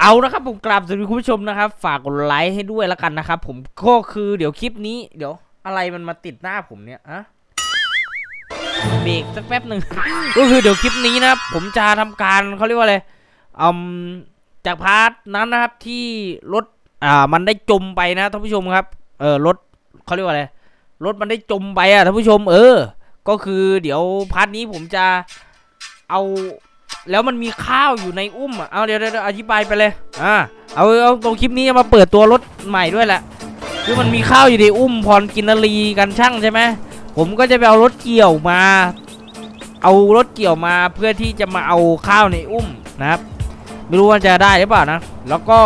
เอานะครับผมกราบสวัสดีคุณผู้ชมนะครับ ฝากกดไลค์ให้ด้วยแล้วกันนะครับผมก็คือเดี๋ยวคลิปนี้ เดี๋ยวอะไรมันมาติดหน้าผมเนี่ยอะเบรกสักแป๊บหนึ่ง ก็คือเดี๋ยวคลิปนี้นะครับ ผมจะทำการเขาเรียกว่าอะไรอืมจากพาร์ทนั้นนะครับที่รถอ่ามันได้จมไปนะท่านผู้ชมครับ เออรถเขาเรียกว่าอะไรรถมันได้จมไปอะท่านผู้ชม เออ ก็คือเดี๋ยวพาร์ทนี้ผมจะเอา แล้วมันมีข้าวอยู่ในอุ้มอะเอาเดี๋ยวเดี๋ยวอธิบายไปเลยอ่าเอาเอาตรงคลิปนี้จะมาเปิดตัวรถใหม่ด้วยแหละคือมันมีข้าวอยู่ในอุ้มพรกินนารีกันช่างใช่ไหมผมก็จะไปเอารถเกี่ยวมา เอารถเกี่ยวมาเพื่อที่จะมาเอาข้าวในอุ้มนะครับไม่รู้ว่าจะได้หรือเปล่านะ แล้วก็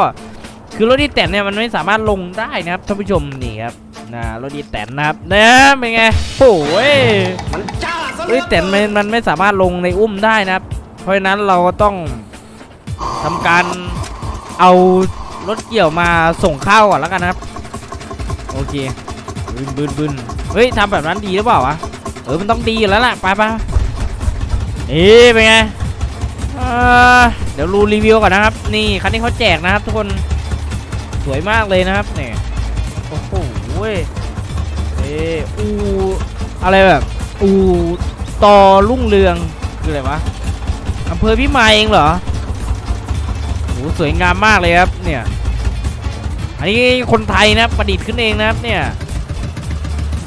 คือรถดีแตนเนี่ยมันไม่สามารถลงได้นะครับท่านผู้ชมนี่ครับนะรถดีแตนนะครับนะเป็นไงโอ้ยมันจ้าซะเหเฮ้ยแต่มันมันไม่สามารถลงในอุ้มได้นะครับ เพราะฉะนั้นเราก็ต้องทำการเอารถเกี่ยวมาส่งข้าวก่อนแล้วกันนะครับ โอเคบึนบึนบึนเฮ้ยทำแบบนั้นดีหรือเปล่าวะเออมันต้องดีอยู่แล้วล่ะไปไปเอ๊ะเป็นไงเดี๋ยวรูรีวิวก่อนนะครับ นี่คันนี้เขาแจกนะครับ ทุกคนสวยมากเลยนะครับเนี่ยโอ้โหเว้ยเอ๊ะอูอะไรแบบอูต่อรุ่งเรืองคืออะไรวะ อำเภอพิมายเองเหรอโหสวยงามมากเลยครับเนี่ย อันนี้คนไทยนะประดิษฐ์ขึ้นเองนะครับเนี่ย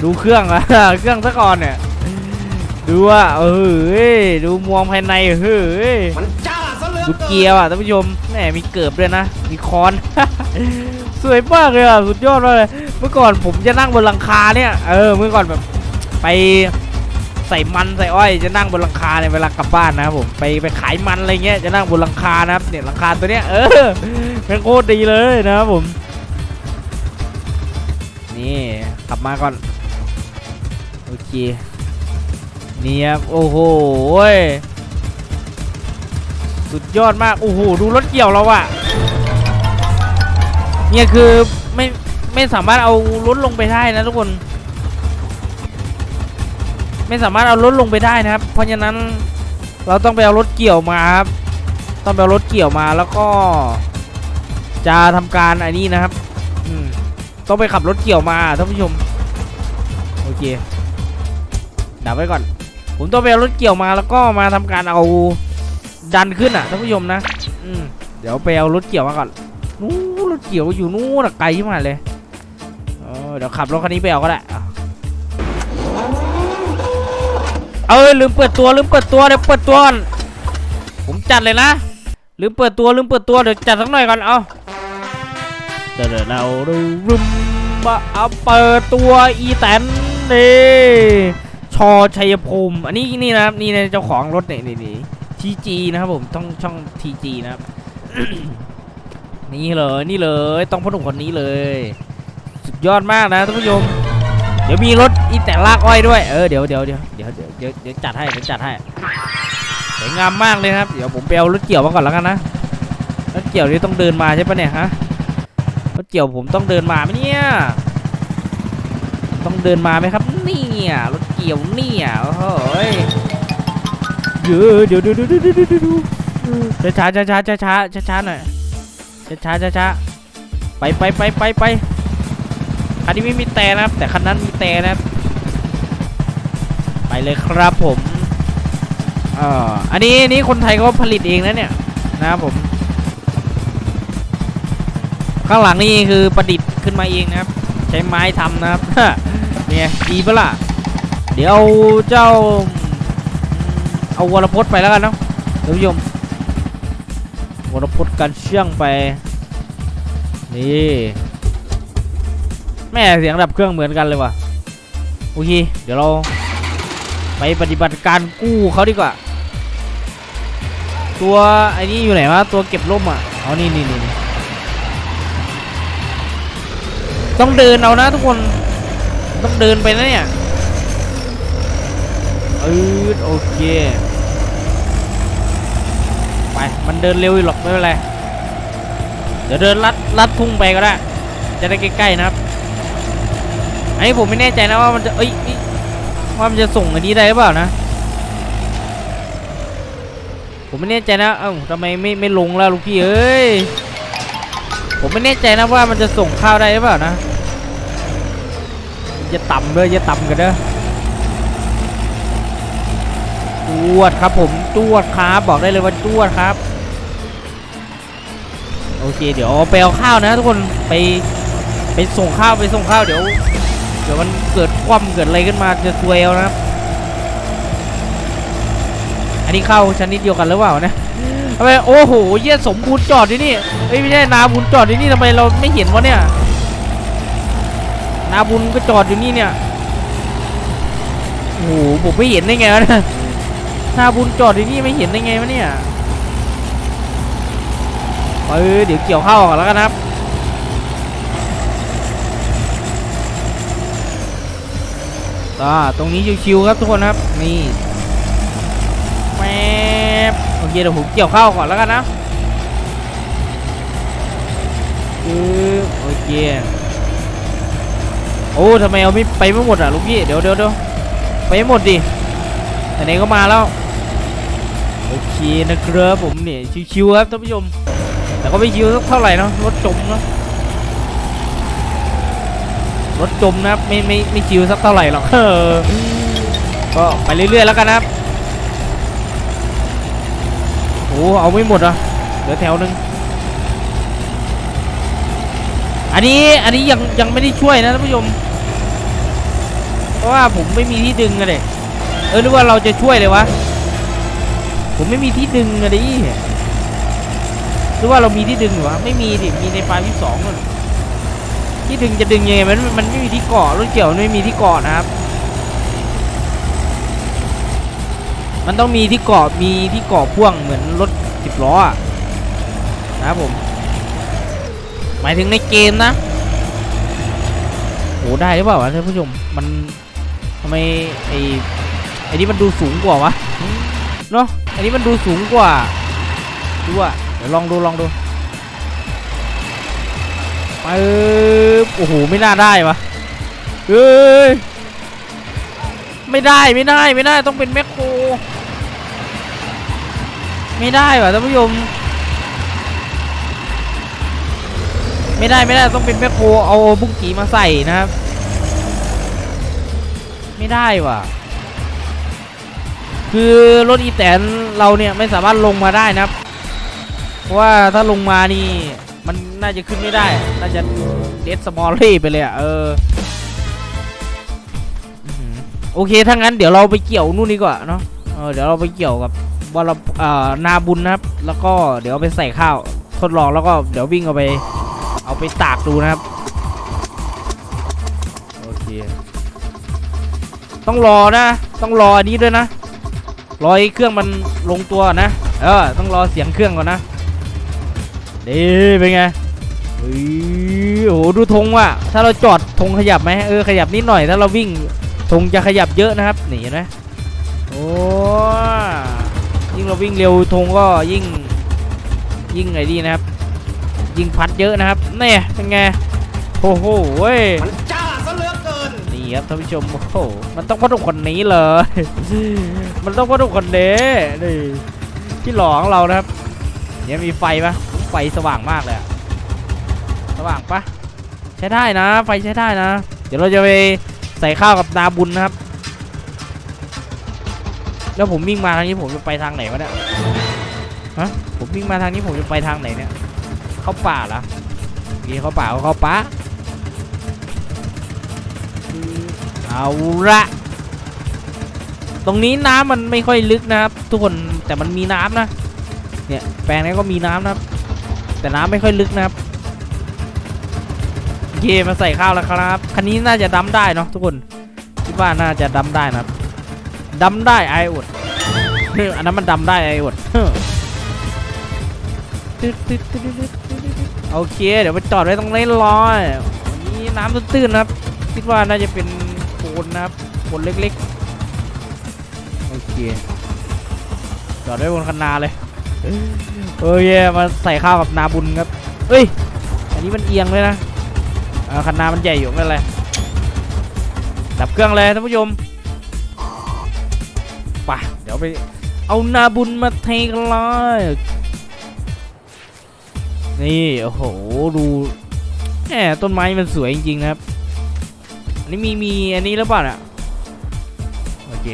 ดูเครื่องอะเครื่องซะก่อนเนี่ย ดูว่าเออเฮ้ยดูมวงภายในเฮ้ยมันจ้าซะเหลือดูเกียร์อะท่านผู้ชมแหมมีเกิบด้วยนะ มีคอน สวยมากเลยอะสุดยอดมากเลย เมื่อก่อนผมจะนั่งบนหลังคาเนี่ย เออ เมื่อก่อนแบบไป ใส่มันใส่อ้อยจะนั่งบนหลังคาเนี่ยเวลากลับบ้านนะครับผมไปไปขายมันอะไรเงี้ยจะนั่งบนหลังคานะครับเนี่ยหลังคาตัวเนี้ยเออเป็นโคตรดีเลยนะครับผมนี่ขับมาก่อนโอเคนี่ครับโอ้โหสุดยอดมากโอ้โหดูรถเกี่ยวเราอะเนี่ยคือไม่ไม่สามารถเอารถลงไปได้นะทุกคน ไม่สามารถเอารถลงไปได้นะครับ เพราะฉะนั้นเราต้องไปเอารถเกี่ยวมาครับต้องไปเอารถเกี่ยวมาแล้วก็ จะทำการอันนี้นะครับอืมต้องไปขับรถเกี่ยวมาท่านผู้ชมโอเคดับไว้ก่อน ผมต้องไปเอารถเกี่ยวมาแล้วก็มาทำการเอาดันขึ้นอะท่านผู้ชมนะอืมเดี๋ยวไปเอารถเกี่ยวมาก่อนนู้นรถเกี่ยวอยู่นู้นไกลมากเลยเออเดี๋ยวขับรถคันนี้ไปเอาก็ได้ เอ้ยลืมเปิดตัวลืมเปิดตัวเดี๋ยวเปิดตัวก่อนผมจัดเลยนะลืมเปิดตัวลืมเปิดตัวเดี๋ยวจัดสักหน่อยก่อนเอาเดี๋ยวเดี๋ยวเราลืมมาเอาเปิดตัวอีแตนนี่ชอชัยภูมิอันนี้นี่นะครับนี่นะเจ้าของรถนี่นี่นี่ทีจีนะครับผมต้องช่องทีจีนะครับนี่เลยนี่เลยต้องพ่อหนุ่มคนนี้เลย สุดยอดมากนะท่านผู้ชมเดี๋ยวมีรถ อีแต่ลากอ้อยด้วย เออเดี๋ยวเดี๋ยวเดี๋ยวเดี๋ยวเดี๋ยวเดี๋ยวเดี๋ยวจัดให้เดี๋ยวจัดให้สวยงามมากเลยนะครับเดี๋ยวผมไปเอารถเกี่ยวมาก่อนแล้วกันนะรถเกี่ยวนี่ต้องเดินมาใช่ปะเนี่ยฮะรถเกี่ยวผมต้องเดินมาไหมเนี่ยต้องเดินมาไหมครับเนี่ยรถเกี่ยวเนี่ยโอ้โหยเดี๋ยวเดี๋ยวเดี๋ยวเดี๋ยวเดี๋ยวเดี๋ยวเดี๋ยวช้าช้าช้าช้าช้าช้าช้าหน่อยช้าช้าช้าช้าไปไปไปไปไปคันนี้ไม่มีแต่นะครับ แต่คันนั้นมีแต่นะครับ เลยครับผมเอ่ออันนี้นี้คนไทยเขาผลิตเองนะเนี่ยนะครับผม ข้างหลังนี่คือประดิษฐ์ขึ้นมาเองนะครับ ใช้ไม้ทำนะครับเนี่ยดีปะล่ะเดี๋ยวเจ้าเอาวรพจน์ไปแล้วกันเนาะท่านผู้ชมวรพจน์กันเชื่องไปนี่แม่เสียงดับเครื่องเหมือนกันเลยว่ะโอเคเดี๋ยวเรา ไปปฏิบัติการกู้เขาดีกว่า ตัวไอ้นี่อยู่ไหนวะตัวเก็บร่มอะเอานี่นี่นี่ต้องเดินเอานะทุกคนต้องเดินไปนะเนี่ยอืดโอเคไปมันเดินเร็วอยู่หรอกไม่เป็นไรเดี๋ยวเดินลัดลัดทุ่งไปก็ได้ จะได้ใกล้ๆนะครับอันนี้ผมไม่แน่ใจนะว่ามันจะเอ้ย ว่ามันจะส่งอันนี้ได้หรือเปล่านะ ผมไม่แน่ใจนะเอ้าทำไมไม่ไม่ลงแล้วลูกพี่เอ้ยผมไม่แน่ใจนะว่ามันจะส่งข้าวได้หรือเปล่านะจะต่ำเลยจะต่ำกันเด้อจวดครับผมจวดครับบอกได้เลยว่าจวดครับ โอเคเดี๋ยวไปเอาข้าวนะทุกคนไปไปส่งข้าวไปส่งข้าวเดี๋ยว ดี๋ยวมันเกิดคว่ำเกิดอะไรขึ้นมาจะซวยเอานะครับ อันนี้เข้าชนิดเดียวกันหรือเปล่านะทำไมโอ้โหเยี่ยสมบูรณ์จอดที่นี่เอ้ยไม่ใช่นาบุญจอดที่นี่ทำไมเราไม่เห็นวะเนี่ยนาบุญก็จอดอยู่นี่เนี่ยโอ้โหผมไม่เห็นได้ไงวะเนี่ยนาบุญจอดที่นี่ไม่เห็นได้ไงวะเนี่ยเออเดี๋ยวเกี่ยวข้าวก่อนแล้วกันนะครับ อ่าตรงนี้ชิวๆครับทุกคนครับนี่แมบโอเคเดี๋ยวผมเกี่ยวข้าวก่อนแล้วกันนะคือโอเคโอ้ทำไมเอาไม่ไปไม่หมดอะลูกพี่เดี๋ยวเดี๋ยวเดี๋ยวไปให้หมดดิไหนๆก็มาแล้วโอเคนะครับผมเนี่ยชิวๆครับท่านผู้ชมแต่ก็ไม่ชิวสักเท่าไหร่เนาะรถจมเนาะ รถจมนะครับไม่ไม่ไม่ชิวสักเท่าไหร่หรอกเออก็ไปเรื่อยๆแล้วกันนะครับโอ้เอาไม่หมดอะเหลือแถวหนึ่งอันนี้อันนี้ยังยังไม่ได้ช่วยนะท่านผู้ชมเพราะว่าผมไม่มีที่ดึงอะเด็เออหรือว่าเราจะช่วยเลยวะผมไม่มีที่ดึงอะดิหรือว่าเรามีที่ดึงอยู่วะไม่มีดิมีในไฟล์ที่สองนู่น ที่ดึงจะดึงยังไงมันมันไม่มีที่เกาะรถเกี่ยวไม่มีที่เกาะนะครับ มันต้องมีที่เกาะมีที่เกาะพ่วงเหมือนรถสิบล้ออะนะครับผม หมายถึงในเกมนะโหได้หรือเปล่าวะท่านผู้ชมมันทำไมไอไอนี่มันดูสูงกว่าวะเนาะไอนี้มันดูสูงกว่าดูอะเดี๋ยวลองดูลองดู ปึ๊บโอ้โหไม่น่าได้วะเฮ้ยไม่ได้ไม่ได้ไม่ได้ต้องเป็นแมคโคร ไม่ได้ว่ะท่านผู้ชมไม่ได้ไม่ได้ต้องเป็นแมคโครเอาบุ้งกีมาใส่นะครับ ไม่ได้ว่ะคือรถอีแตนเราเนี่ยไม่สามารถลงมาได้นะครับ เพราะว่าถ้าลงมานี่ มันน่าจะขึ้นไม่ได้ น่าจะเดสสมอลลี่ไปเลยอะเออโอเคถ้างั้นเดี๋ยวเราไปเกี่ยวนู่นดีกว่าเนาะเออเดี๋ยวเราไปเกี่ยวกับบอลเอ่อนาบุญนะครับ แล้วก็เดี๋ยวไปใส่ข้าวทดลองแล้วก็เดี๋ยววิ่งเอาไป เอาไปตากดูนะครับโอเคต้องรอนะ ต้องรออันนี้ด้วยนะรอให้เครื่องมันลงตัวนะเออต้องรอเสียงเครื่องก่อนนะ ดีเป็นไงเฮ้ยโอ้โหดูธงว่ะถ้าเราจอดธงขยับไหมเออขยับนิดหน่อยถ้าเราวิ่งธงจะขยับเยอะนะครับนี่เห็นไหมโอ้ยิ่งเราวิ่งเร็วธงก็ยิ่งยิ่งไงดีนะครับ ยิ่งพัดเยอะนะครับเนี่ยเป็นไงโอ้โหเว้ยมันจ้าซะเหลือเกินนี่ครับท่านผู้ชมโอ้โหมันต้องพัดคนนี้เลยมันต้องพัดคนนี้นี่ที่หลอของเรานะครับเนี่ยมีไฟปะไฟสว่างมากเลยสว่างปะใช้ได้นะ ไฟใช้ได้นะ เดี๋ยวเราจะไปใส่ข้าวกับนาบุญนะครับ แล้วผมวิ่งมาทางนี้ผมจะไปทางไหนวะเนี่ยฮะผมวิ่งมาทางนี้ผมจะไปทางไหนเนี่ย เข้าป่าเหรอมีเข้าป่าเข้าป่าเอาละตรงนี้น้ำมันไม่ค่อยลึกนะครับ ทุกคนแต่มันมีน้ำนะ เนี่ยแปลงนี้ก็มีน้ำนะครับ แต่น้ำไม่ค่อยลึกนะครับเคมาใส่ข้าวแล้วครับ คันนี้น่าจะดำได้เนาะทุกคน คิดว่าน่าจะดำได้นะครับดำได้ไออดเฮ้ยอันนั้นมันดำได้ไออดโอเค เดี๋ยวไปจอดไว้ตรงนี้รอยนี่น้ำตื้นๆนะครับ คิดว่าน่าจะเป็นโคนนะครับโคนเล็กๆ โอเค จอดไว้บนคันนาเลย โอ้ยมาใส่ข้าวกับนาบุญครับเอ้ย อันนี้มันเอียงเลยนะอ่าคันนามันใหญ่อยู่ไม่เป็นไรดับเครื่องเลยท่านผู้ชมไปเดี๋ยวไปเอานาบุญมาเทกันเลยนี่โอ้โหดูแหมต้นไม้มันสวยจริงๆนะครับ อันนี้มีมีอันนี้หรือเปล่าน่ะโอเค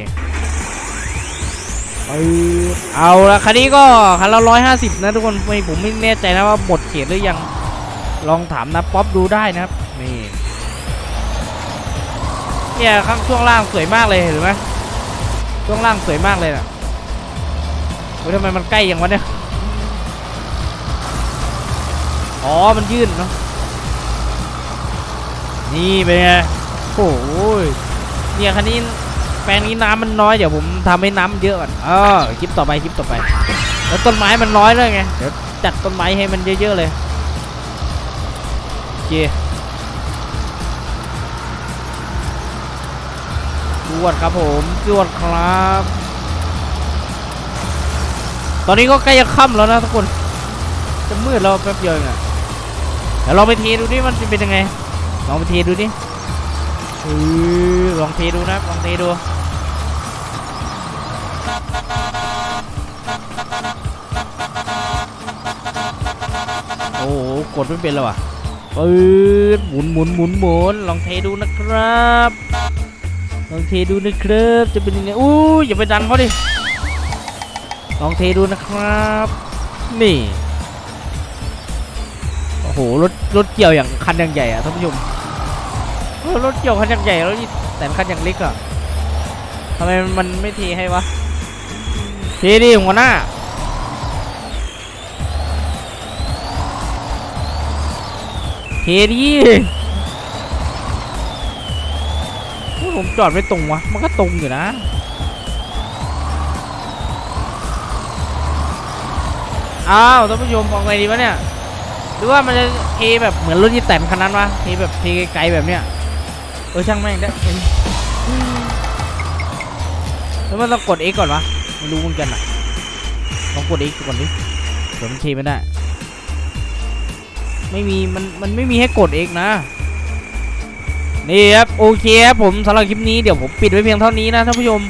เอาเอาละคันนี้ก็คันละร้อยห้าสิบนะทุกคนไม่ผมไม่แน่ใจนะว่าหมดเขตหรือยังลองถามนะป๊อปดูได้นะครับนี่เนี่ยข้างช่วงล่างสวยมากเลยเห็นไหมช่วงล่างสวยมากเลยน่ะเฮ้ยทำไมมันใกล้อย่างวะเนี่ยอ๋อมันยื่นเนาะนี่เป็นไงโอ้ยเนี่ยคันนี้ แปลงนี้น้ำมันน้อยเดี๋ยวผมทำให้น้ำเยอะก่อนเออคลิปต่อไปคลิปต่อไป แล้วต้นไม้มันน้อยเลยไงเดี๋ยวจัดต้นไม้ให้มันเยอะๆเลยโอเคจวดครับผมจวดครับ ตอนนี้ก็ใกล้จะค่ำแล้วนะทุกคน จะมืดแล้วแป๊บเดียวเองอะเดี๋ยวลองไปเทดูดิมันจะเป็นยังไง ลองไปเทดูดิเออลองเทดูนะ ลองเทดู กดไม่เป็นแล้วอะปืดหมุนหมุนหมุนหมุนลองเทดูนะครับ ลองเทดูนะครับ จะเป็นยังไงอู้ยอย่าไปดันเขาดิ ลองเทดูนะครับ นี่ โอ้โห รถรถเกี่ยวอย่างคันอย่างใหญ่อะท่านผู้ชมรถเกี่ยวคันอย่างใหญ่แล้วนี่แต่คันอย่างเล็กอะทำไมมันไม่เทให้วะเทดิหัวหน้า เทดิโอ้ผมจอดไม่ตรงวะ มันก็ตรงอยู่นะ อ้าวท่านผู้ชมมองไงดีวะเนี่ย หรือว่ามันจะเทแบบเหมือนรถยี่แต่นคันนั้นวะเทแบบเทไกลๆแบบเนี้ย เออช่างแม่งได้เอ้ยแล้วมันต้องกด X ก่อนวะ ไม่รู้เหมือนกันอะลองกด X ก่อนดิเดี๋ยวมันเทไม่ได้ ไม่มีมันมันไม่มีให้กด X นะ นี่ครับโอเคครับผมสำหรับคลิปนี้เดี๋ยวผมปิดไว้เพียงเท่านี้นะท่านผู้ชม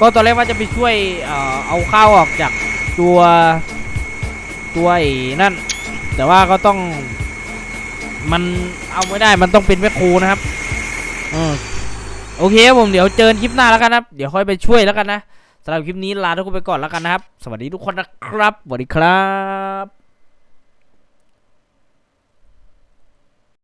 ก็ตอนแรกว่าจะไปช่วยเออเอาข้าวออกจากตัวตัวไอ้นั่น แต่ว่าก็ต้อง มันเอาไม่ได้มันต้องเป็นแม่ครูนะครับอโอเคครับผมเดี๋ยวเจอกันคลิปหน้าแล้วกันนะครับเดี๋ยวค่อยไปช่วยแล้วกันนะสำหรับคลิปนี้ลาทุกคนไปก่อนแล้วกันนะครับ สวัสดีทุกคนนะครับสวัสดีครับ